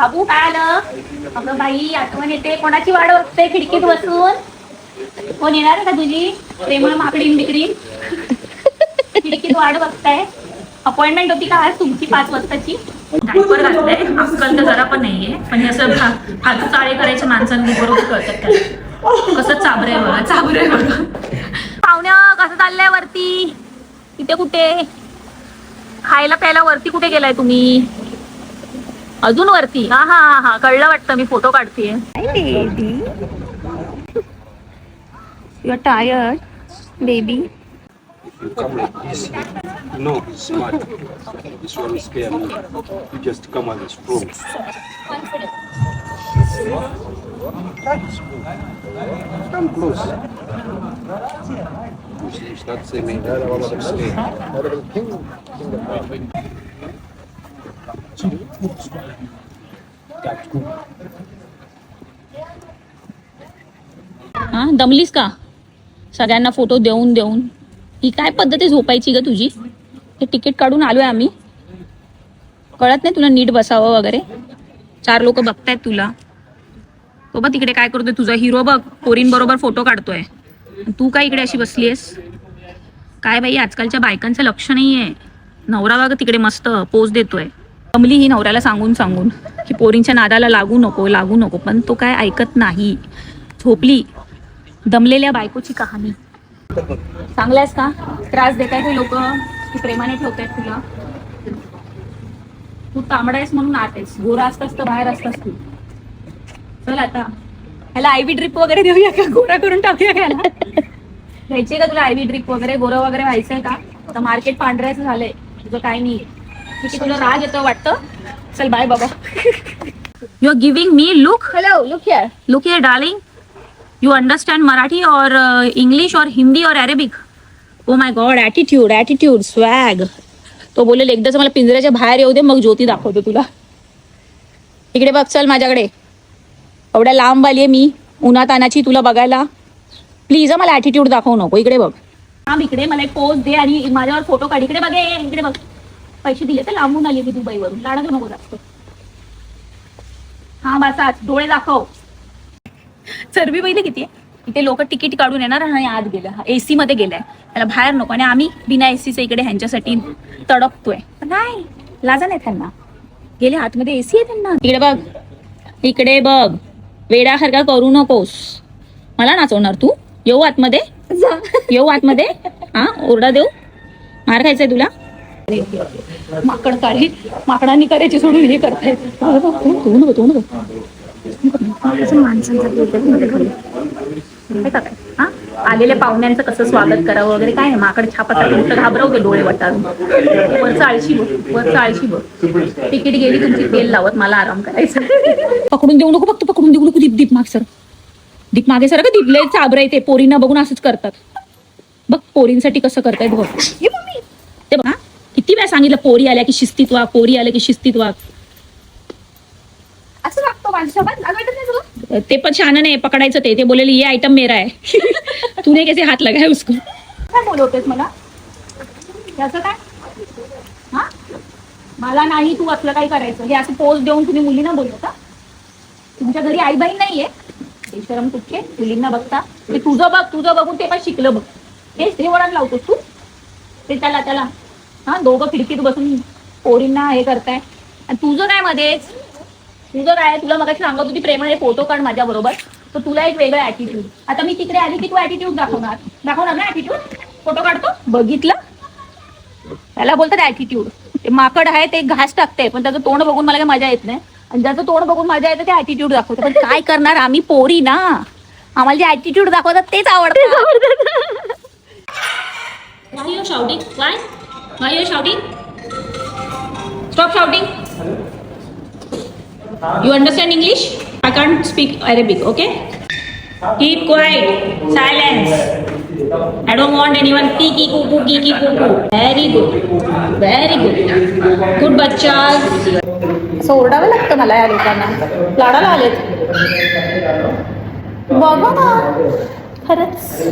बाबू काय आलं? अगं बाई आठवण येते. कोणाची वाट बघते खिडकीत बसून? कोण येणार आहे का तुझी? प्रेमळ माकडी बिकडी खिडकीत वाट बघताय? अपॉइंटमेंट होती का आज तुमची पाच वाजताची? डायपर घातलंय. अक्कल तर जरा पण नाहीये. पण असं हात चाळे करायचे माणसांनी बरोबर कळतात त्याला कसं चाबरे बघा चाबरे बघा. पाहुण्या कसं चाललंय वरती? इथे कुठे? खायला प्यायला वरती कुठे गेलाय तुम्ही? अजून वरती हा हा हा हा कळलं वाटतं मी photo काढतेय you are tired baby come like this. No, smart. This one is scare me. You just come on this room. Come close. You start saying, "I'm scared." हा दमलीस का? सगळ्यांना फोटो देऊन देऊन. ही काय पद्धत आहे झोपायची ग तुझी? हे तिकीट काढून आलोय आम्ही. कळत नाही तुला नीट बसावं वगैरे? चार लोक बघतायत तुला. तो बघ तिकडे काय करतोय तुझा हिरो बघ. पोरींबरोबर फोटो काढतोय. तू काय इकडे अशी बसली आहेस काय बाई आजकालच्या बायकांचं लक्ष नाही आहे नवरा बघ तिकडे मस्त पोज देतोय. कमली ही नवऱ्याला सांगून सांगून की पोरींच्या नादाला लागू नको लागू नको पण तो काय ऐकत नाही. झोपली. दमलेल्या बायकोची कहाणी. चांगलायस का? त्रास देताय ते लोक. की प्रेमाने ठेवतायत तुला. तू तांबडायस म्हणून आत आहेस गोरा असतास तर बाहेर असतास तू. चल आता. ह्याला आयव्ही ड्रिप वगैरे देऊया का? गोरा करून टाकूया का ह्याला? घ्यायची का तुला आयव्ही ड्रिप वगैरे? गोरं वगैरे व्हायचंय का? आता मार्केट पांढऱ्याचं झालंय. तुझं काय नाही. तुला राग येतो वाटतं? चल बाय बाबा you are giving me look look here. look here darling. You understand marathi or uh, english or hindi or arabic? Oh my god attitude attitude swag. तो बोलेल एकदाच मला पिंजऱ्याच्या बाहेर येऊ दे मग ज्योती दाखवतो तुला. इकडे बघ चल माझ्याकडे. एवढ्या लांब आली आहे मी उन्हात आणाची तुला बघायला. प्लीज मला ॲटिट्यूड दाखवू नको. इकडे बघ. हा इकडे मला एक पोज दे आणि माझ्यावर फोटो काढ. इकडे बघ इकडे बघ. पैसे दिले तर लांबून आली मी दुबईवरून. लाडाचं नको जास्त हा बसा डोळे दाखव. चरबी पहिले किती आहे? इथे लोक तिकीट काढून येणार आणि आत गेलं. एसी मध्ये गेलाय. त्याला बाहेर नको. आणि आम्ही बिना एसीचं इकडे ह्यांच्यासाठी तडकतोय पण नाही. लाजा नाही त्यांना. गेले आतमध्ये एसी आहे त्यांना. इकडे बघ. इकडे बघ. वेडासारखा करू नकोस. मला नाचवणार तू? येऊ आतमध्ये? येऊ आतमध्ये? हा? ओरडा देऊ? मार खायचंय तुला? माकड काढे माकडांनी करायची सोडून हे करतायत तू नको तू नको? आलेल्या पाहुण्यांचं कसं स्वागत करावं वगैरे काय माकड छापा घाबरवते डोळे वटारून. वरचं आळशी बघ वरचं आळशी बघ. तिकीट गेली तुमची तेल लावत मला आराम करायचं. पकडून देऊ नको फक्त पकडून देऊ नको. दीप दीप माग सर. दीप मागे सर का दीपले चाबरा ते पोरींना बघून असंच करतात. बघ पोरींसाठी कसं करतायत बघ. ते बघ किती वेळा सांगितलं पोरी आल्या की शिस्तीत वाग पोरी आल्या की शिस्तीत वाग असं वागतो माझ्यासोबत लाज वाटत नाही तुला? ते पण छान नाही पकडायचं ते. ते बोलेले ये आयटम मेरा है. तूने कैसे हात लगाय उसको? काय बोलवतेस मला? याचं काय? हा? मला नाही तू असलं काही करायचं. हे असं पोस्ट देऊन तुम्ही मुलींना बोलवता? तुमच्या घरी आई बहीण नाहीये? बेशरम कुठचे मुलींना बघता. ते तुझं बघ तुझं बघून ते पण शिकलं बघ. हेच ते वळण लावतोस तू? ते त्याला त्याला. हा दोघं खिडकीत बसून पोरींना हे करताय. आणि तुझं काय मध्येच तुझं काय तुला मग सांगत होती प्रेमाने फोटो काढ माझ्या बरोबर तर तुला एक वेगळा ऍटिट्यूड आता मी तिकडे आली की तू ऍटिट्यूड दाखवणार. दाखवणार ना ऍटिट्यूड फोटो काढतो? बघितलं? त्याला बोलतात ऍटिट्यूड ते माकड आहे ते घास टाकते पण त्याचं तोंड बघून मला काही मजा येत नाही. आणि ज्याचं तोंड बघून मजा येते ते ऍटिट्यूड दाखवते. पण काय करणार आम्ही पोरी ना? आम्हाला जे ऍटिट्यूड दाखवतात तेच आवडतं you shouting? Why? Why you shouting? Stop shouting. You understand English? I can't speak Arabic, okay? Keep quiet. Silence. I don't want anyone kiki kuku kiki kuku. Very good. Very good. Good bachas. असं ओरडावं लागतं मला या लोकांना लाडाला आलेत बघा ना खरंच